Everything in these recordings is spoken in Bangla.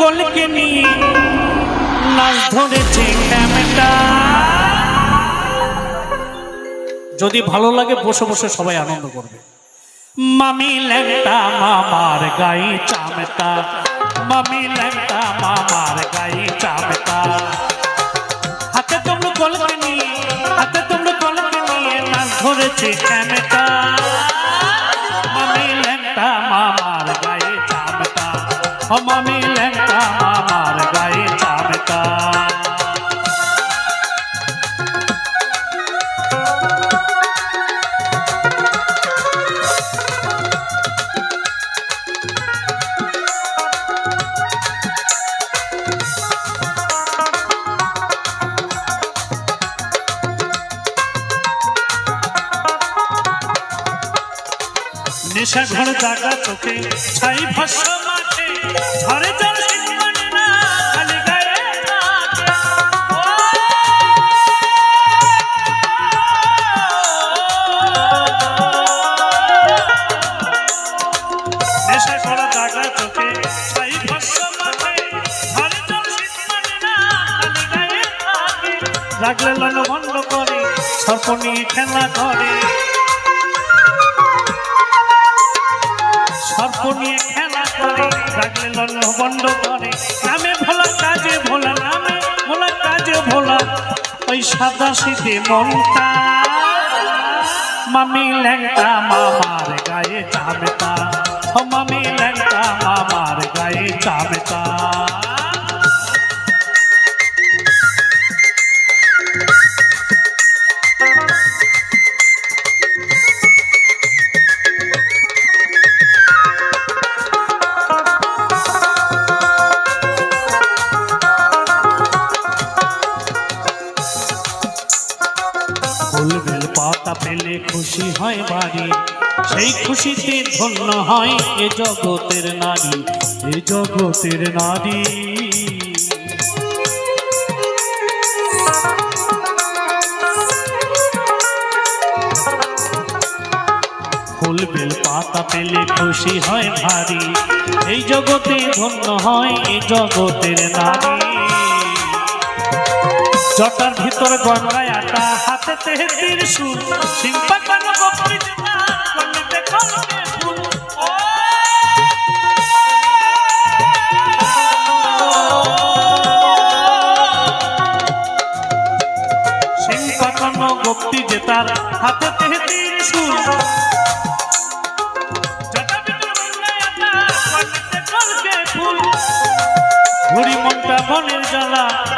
কলকে নিয়ে নাচ ধরেছে ক্যামেটা যদি ভালো লাগে, বসে বসে সবাই আনন্দ করবে। মামি ল্যাংটা মামার গায়ে চামেটা। মামি ল্যাংটা মামার গাই চামেটা। হাতে তোমরা কলকে নিয়ে, হাতে তোমরা কলকে নিয়ে নাচ ধরেছে ক্যামেটা মামি ল্যাংটা মামার গায়ে চামেটা। ও মামি নেশা ঘর দাগা চোখে ছাই ভস্য মাঠে ঝরে রাগলে বন্ধ করে সর্প নিয়ে খেলা করে সর্প নিয়ে খেলা করে লন্ন বন্ধ করে। নামে ভোলা কাজে ভোলা, নামে ভোলা কাজে ভোলা, ওই সাদা শীতে মনটা। মামি ল্যাংটা মামার গায়ে চামেতা মামি ল্যাংটা মামার গায়ে চামেতা। ফুলবেল পাতা পেলে খুশি হয় বাড়ি। সেই খুশিতে ধন্য হয় এ জগতের নারী, এ জগতের নারী। ফুল বেল পাতা পেলে খুশি হয় ভারী। এই জগতে ধন্য হয় এ জগতের নারী। জটার ভিতর গঙ্গায় আটা, হাতে তেহেতির সুর। সিম্পা কান গোপী দিনা কলিতে কলকে ফুল। ও! সিম্পা কান গোপী জেতার হাতে তেহেতির সুর। জ্বালা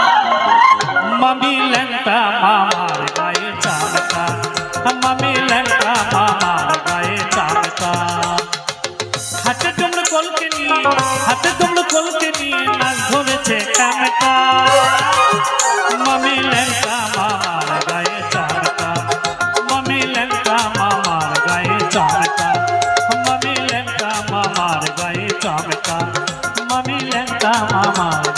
আমার